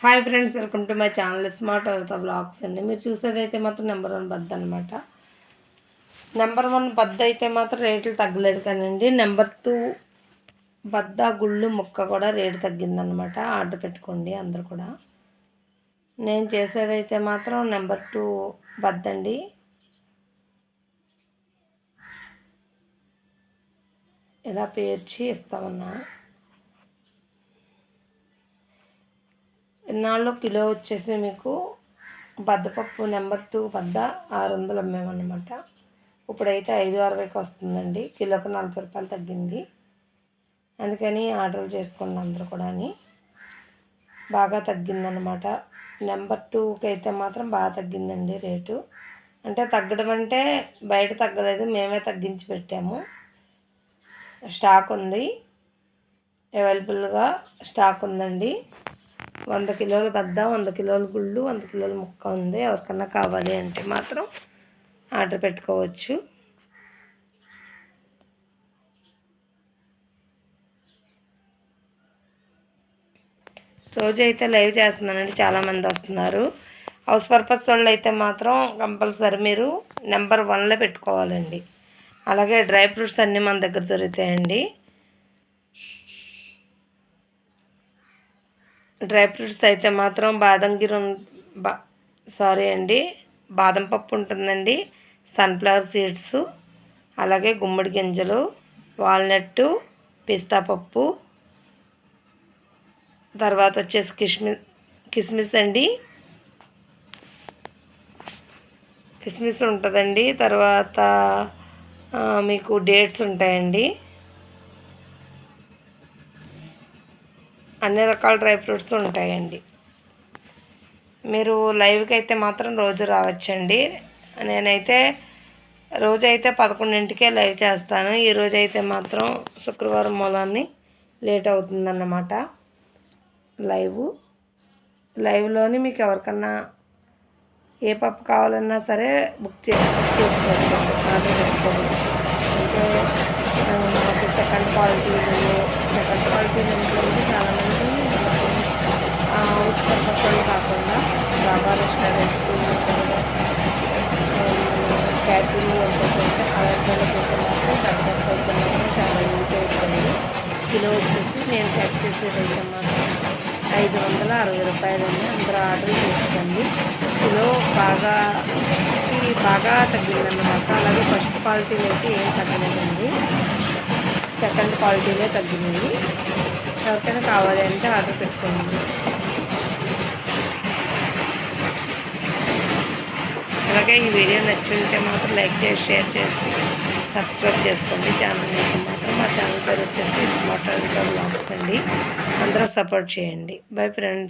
Hi friends welcome to my channel smart అవుతా blogs అండి. మీరు చూసేదైతే మాత్రం నెంబర్ వన్ బద్ద అనమాట నెంబర్ వన్ బద్ద అయితే మాత్రం రేట్లు తగ్గలేదు కానండి. నెంబర్ టూ బద్ద గుళ్ళు ముక్క కూడా రేటు తగ్గిందనమాట ఆర్డర్ పెట్టుకోండి అందరు కూడా. నేను చేసేదైతే మాత్రం నెంబర్ టూ బద్దండి ఇలా పేర్చి ఇస్తామన్నా? ఇన్నాళ్ళు కిలో వచ్చేసి మీకు బద్దపప్పు నెంబర్ టూ బద్ద ఆరు వందలు అమ్మేమన్నమాట. ఇప్పుడైతే ఐదు అరవైకి వస్తుందండి. కిలోకి నలభై రూపాయలు తగ్గింది. అందుకని ఆర్డర్లు చేసుకోండి అందరూ కూడా అని బాగా తగ్గిందనమాట నెంబర్ టూకి అయితే మాత్రం బాగా తగ్గిందండి రేటు. అంటే తగ్గడం అంటే బయట తగ్గలేదు మేమే తగ్గించి పెట్టాము. స్టాక్ ఉంది. అవైలబుల్గా స్టాక్ ఉందండి. వంద కిలోల బద్ద వంద కిలోల గుళ్ళు వంద కిలోల ముక్క ఉంది. ఎవరికన్నా కావాలి అంటే మాత్రం ఆర్డర్ పెట్టుకోవచ్చు. రోజు అయితే లైవ్ చేస్తున్నానండి చాలామంది వస్తున్నారు. హౌస్ పర్పస్ వాళ్ళు అయితే మాత్రం కంపల్సరీ మీరు నెంబర్ వన్లో పెట్టుకోవాలండి. అలాగే డ్రై ఫ్రూట్స్ అన్నీ మన దగ్గర దొరుకుతాయండి. డ్రై ఫ్రూట్స్ అయితే మాత్రం బాదం గిరి బా సారీ అండి బాదం పప్పు ఉంటుందండి సన్ఫ్లవర్ సీడ్స్ అలాగే గుమ్మడి గింజలు వాల్నట్టు పిస్తా పప్పు తర్వాత వచ్చేసి కిస్మిస్ కిస్మిస్ అండి. కిస్మిస్ ఉంటుందండి తర్వాత మీకు డేట్స్ ఉంటాయండి. అన్ని రకాల డ్రై ఫ్రూట్స్ ఉంటాయండి మీరు లైవ్కి అయితే మాత్రం రోజు రావచ్చండి నేనైతే రోజైతే పదకొండింటికే లైవ్ చేస్తాను ఈరోజు అయితే మాత్రం శుక్రవారం మూలాన్ని లేట్ అవుతుందన్నమాట లైవ్ లైవ్లోని మీకు ఎవరికన్నా ఏ పప్పు కావాలన్నా సరే బుక్ చేసి చేసుకోవచ్చు ఆర్డర్ పెట్టుకోండి అంటే సెకండ్ క్వాలిటీ సెకండ్ క్వాలిటీ ఇంట్లో చాలామంది ఉచిత పప్పులు కాకుండా బాబా రెస్టారెంట్ క్యాటరింగ్ ఉంటుంది అలాంటి కోసం మాత్రం చాలా కిలో వచ్చేసి నేను సెట్ చేసేది అయితే మాత్రం ఐదు వందల అరవై రూపాయలండి అందరూ ఆర్డర్ చేసుకోండి కిలో బాగా బాగా తగ్గిందన్నమాట అలాగే ఫస్ట్ క్వాలిటీలో అయితే ఏం తగ్గలేదండి సెకండ్ క్వాలిటీలో తగ్గింది ఎవరికైనా కావాలి అంటే ఆర్డర్ పెట్టుకోండి కనుక ఈ వీడియో నచ్చుంటే మాత్రం లైక్ చేసి షేర్ చేసి సబ్స్క్రైబ్ చేసుకోండి. ఛానల్ మీకు మాత్రం మా ఛానల్ పేరు వచ్చేసి స్మార్ట్ బ్లాగ్స్ అండి. అందరూ సపోర్ట్ చేయండి. Bye friends.